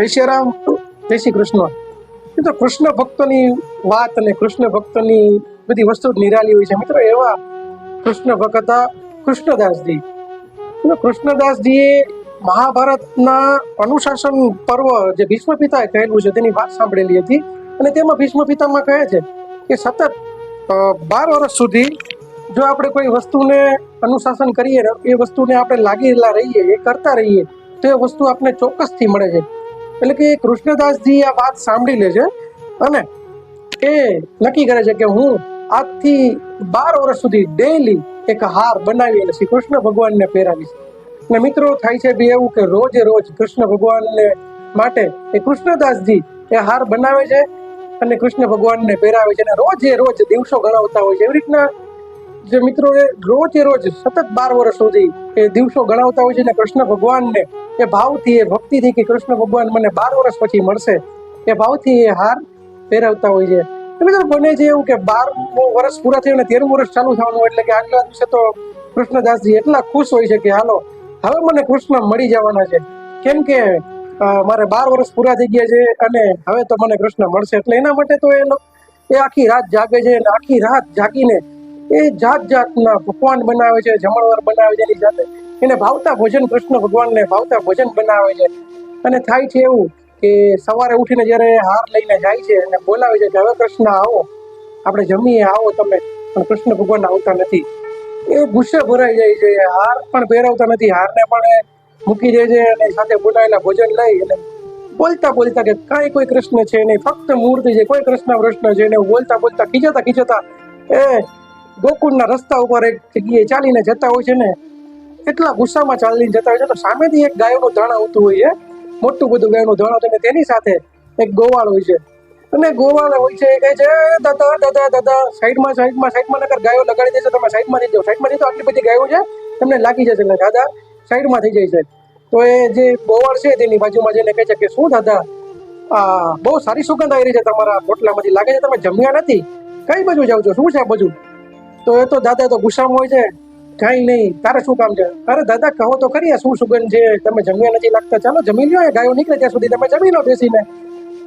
જય શ્રી રામ. જય શ્રી કૃષ્ણ. એ તો કૃષ્ણ ભક્તોની વાત અને કૃષ્ણ ભક્તોની બધી વસ્તુ નિરાલી હોય છે. મિત્રો, એવા કૃષ્ણ ભક્ત હતા કૃષ્ણદાસજી. કૃષ્ણદાસજીએ મહાભારતના અનુશાસન પર્વ જે ભીષ્મ પિતાએ કહેલું છે, તેની વાત સાંભળેલી હતી. અને તેમાં ભીષ્મ પિતામાં કહે છે કે સતત બાર વર્ષ સુધી જો આપણે કોઈ વસ્તુને અનુશાસન કરીએ એ વસ્તુને આપણે લાગેલા રહીએ, એ કરતા રહીએ, તો એ વસ્તુ આપણને ચોક્કસથી મળે છે. એટલે કે કૃષ્ણદાસજી આ વાત સાંભળી લે છે અને એ નક્કી કરે છે કે હું આજથી બાર વર્ષ સુધી ડેઈલી એક હાર બનાવી અને શ્રી કૃષ્ણ ભગવાનને પહેરાવીશ. અને મિત્રો, થાય છે બી એવું કે રોજે રોજ કૃષ્ણ ભગવાનને માટે એ કૃષ્ણદાસજી એ હાર બનાવે છે અને કૃષ્ણ ભગવાનને પહેરાવે છે અને રોજે રોજ દિવસો ગણાવતા હોય છે. એવી રીતના જે મિત્રો એ રોજે રોજ સતત બાર વર્ષ સુધી એ દિવસો ગણાવતા હોય છે અને કૃષ્ણ ભગવાનને એ ભાવથી, એ ભક્તિથી કે કૃષ્ણ ભગવાન મને બાર વર્ષ પછી મળશે, એ ભાવથી એ હાર પહેરાવતા હોય છે. મિત્રો બને છે એવું કે બારમું વર્ષ પૂરા થયું અને તેરમું વર્ષ ચાલુ થવાનું એટલે કે આગલા દિવસે તો કૃષ્ણદાસજી એટલા ખુશ હોય છે કે હાલો, હવે મને કૃષ્ણ મળી જવાના છે. કેમ કે મારે બાર વર્ષ પૂરા થઈ ગયા છે અને હવે તો મને કૃષ્ણ મળશે. એટલે એના માટે તો એ એ આખી રાત જાગે છે અને આખી રાત જાગીને એ જાત જાતના પકવાન બનાવે છે, જમણવાર બનાવે છે એની સાથે. એને ભાવતા ભોજન કૃષ્ણ ભગવાનને ભાવતા ભોજન બનાવે છે. અને થાય છે એવું કે સવારે ઉઠીને જ્યારે હાર લઈને જાય છે અને બોલાવે છે કે, હવે કૃષ્ણ આવો, આપણે જમીએ, આવો તમે. પણ કૃષ્ણ ભગવાન આવતા નથી. એ ગુસ્સે ભરાઈ જાય છે. હાર પણ પહેરાવતા નથી. હારને પણ મૂકી દે છે અને સાથે બોલાવેલા ભોજન લઈ અને બોલતા બોલતા કે, કાંઈ કોઈ કૃષ્ણ છે નહીં. ફક્ત મૂર્તિ છે. કોઈ કૃષ્ણ કૃષ્ણ છે ને બોલતા બોલતા ખીચાતા ખીચાતા એ ગોકુળના રસ્તા ઉપર એક જગ્યાએ ચાલીને જતા હોય છે ને એટલા ગુસ્સામાં ચાલીને જતા હોય છે. તો સામેથી એક ગાયનું ધણ આવતું હોય છે. મોટું બધું ગાયનું ધણ આવતું અને તેની સાથે એક ગોવાળ હોય છે. અને ગોવાળ હોય છે એ કહે છે દાદા દાદા દાદા, સાઈડમાં સાઈડમાં સાઈડમાં નગર ગાયો લગાડી દેશે, તમે સાઈડમાં થઈ જાઓ. સાઈડમાં થઈ તો આટલી બધી ગાયો છે, તમને લાગી જશે. એટલે દાદા સાઈડમાં થઈ જાય છે. તો એ જે ગોવાળ છે તેની બાજુમાં જઈને કહે છે કે, શું દાદા, આ બહુ સારી સુગંધ આવી રહી છે તમારા પોટલામાંથી. લાગે છે તમે જમ્યા નથી. કઈ બાજુ જાઓ છો? શું છે આ બાજુ? તો એ તો દાદા તો ગુસ્સામાં હોય છે. કાંઈ નહીં. તારે શું કામ છે? અરે દાદા, કહો તો ખરી શું સુગંધ છે? તમે જમ્યા નથી લાગતા? ચાલો, જમી લ્યો એ ગાયો. નીકળે ત્યાં સુધી તમે જમી લો બેસીને.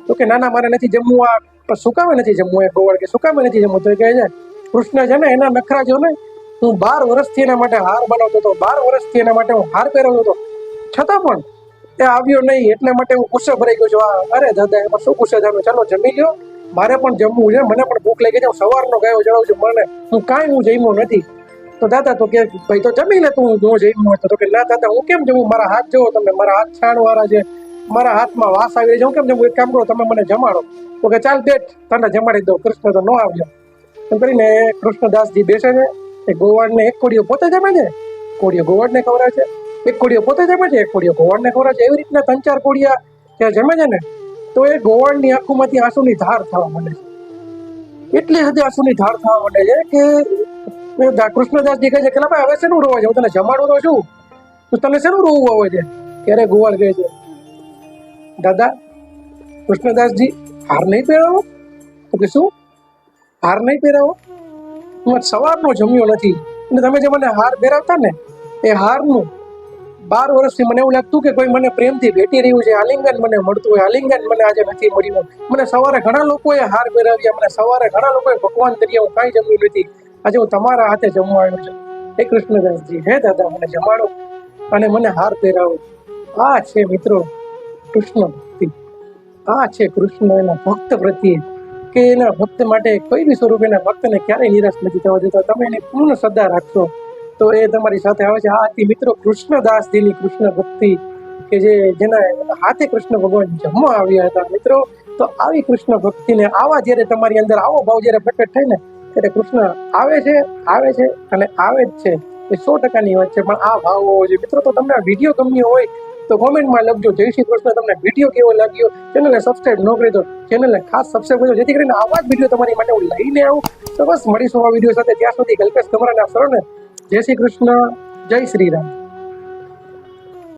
તો કે ના ના મારે નથી જમવું આ. પણ સુકામે નથી જમવું એ ગોવળ કે સુકામે નથી જમવું? તો કહે છે, કૃષ્ણ છે ને, એના નખરા જો ને હું બાર વર્ષથી એના માટે હાર બનાવતો હતો. બાર વર્ષથી એના માટે હું હાર પહેરવતો હતો. છતાં પણ એ આવ્યો નહીં. એટલા માટે હું ગુસ્સે ભરાઈ ગયો છું. આ, અરે દાદા, એમાં શું ગુસ્સે થવાનું ચાલો, જમી લ્યો. મારે પણ જમવું છે. મને પણ ભૂખ લાગી છે. હું સવારનો ગાયો જણાવું છું. મને, હું કાંઈ હું જમ્યો નથી. તો દાદા, તો કે ભાઈ, તો જમી લે તું જો જમ્યું હોય તો. કે, ના દાદા, હું કેમ જમું મારા હાથ જોવો તમે, મારા હાથ છાણવાળા છે મારા હાથમાં વાસ આવી જાય હું કેમ જમું એક કામ કરો, તમે મને જમાડો. તો કે, ચાલ, બેઠ, તને જમાડી દો કૃષ્ણ તો ન આવ્યો એમ કરીને કૃષ્ણદાસજી બેસે છે. એ ગોવાળને એક કોડીઓ પોતે જમે છે. કોડીઓ ગોવાળને ખવડાવે છે. એક કોડીઓ પોતે જમે છે. એક કોડીઓ ગોવાળને ખવડાવે છે. એવી રીતના ત્રણ ચાર કોડિયા ત્યાં જમે છે ને, તો એ ગોવાળની આંખોમાંથી આંસુની ધાર થવા માંડે છે. એટલી હદે આંસુની ધાર થવા માંડે છે કે એ દેખાય છે કે ભાઈ, હવે શેનું રોવા છે હું તને જમાડું તો છું તું તને શેનું રોવું આવે છે? ત્યારે ગોવાળ કહે છે, દાદા કૃષ્ણદાસજી હાર નહીં પહેરાવો? તો કે શું? હાર નહીં પહેરાવો? હું સવારનો જમ્યો નથી. અને તમે જે મને હાર પહેરાવતા ને, એ હારનું બાર વર્ષથી મને એવું લાગતું કે કોઈ મને પ્રેમથી ભેટી રહ્યું છે, આલિંગન મને મળતું હોય, આલિંગન મને આજે નથી મળ્યું. મને સવારે ઘણા લોકોએ હાર પહેરાવ્યા, મને સવારે ઘણા લોકોએ ભગવાન તરીકે હું કાંઈ જમ્યું નથી. આજે હું તમારા હાથે જમવા આવ્યો છું. હે કૃષ્ણદાસજી, હે દાદા, મને જમાડો અને મને હાર પહેરાવો. આ છે મિત્રો કૃષ્ણ ભક્તિ આ છે કૃષ્ણ એના ભક્ત પ્રત્યે કે એના ભક્ત માટે કોઈ બી સ્વરૂપ એના ભક્તને ક્યારેય નિરાશ નથી થવા દેતા. તમે એની પૂર્ણ શ્રદ્ધા રાખશો તો એ તમારી સાથે આવે છે. આ હતી મિત્રો કૃષ્ણદાસજીની કૃષ્ણ ભક્તિ કે જે જેના હાથે કૃષ્ણ ભગવાન જમવા આવ્યા હતા મિત્રો. તો આવી કૃષ્ણ ભક્તિને આવા જ્યારે તમારી અંદર આવો ભાવ જ્યારે પ્રકટ થાય ને ત્યારે કૃષ્ણ આવે છે આવે છે અને આવે જ છે. એ સો ટકાની વાત છે. પણ આ ભાવ હોવો જોઈએ. મિત્રો, તો તમને વીડિયો ગમ્યો હોય, તો કોમેન્ટમાં લખજો. જય શ્રી કૃષ્ણ. તમને વીડિયો કેવો લાગ્યો? ચેનલને સબસ્ક્રાઈબ ન કરી દો. ચેનલને ખાસ સબસ્ક્રાઈબ કરજો. જેથી કરીને આવા જ વીડિયો તમારી માટે હું લઈને આવું. તો બસ મળીશું આ વીડિયો સાથે. ત્યાં સુધી કલ્પેશ તમારા આપ સર્વને જય શ્રી કૃષ્ણ. જય શ્રી રામ.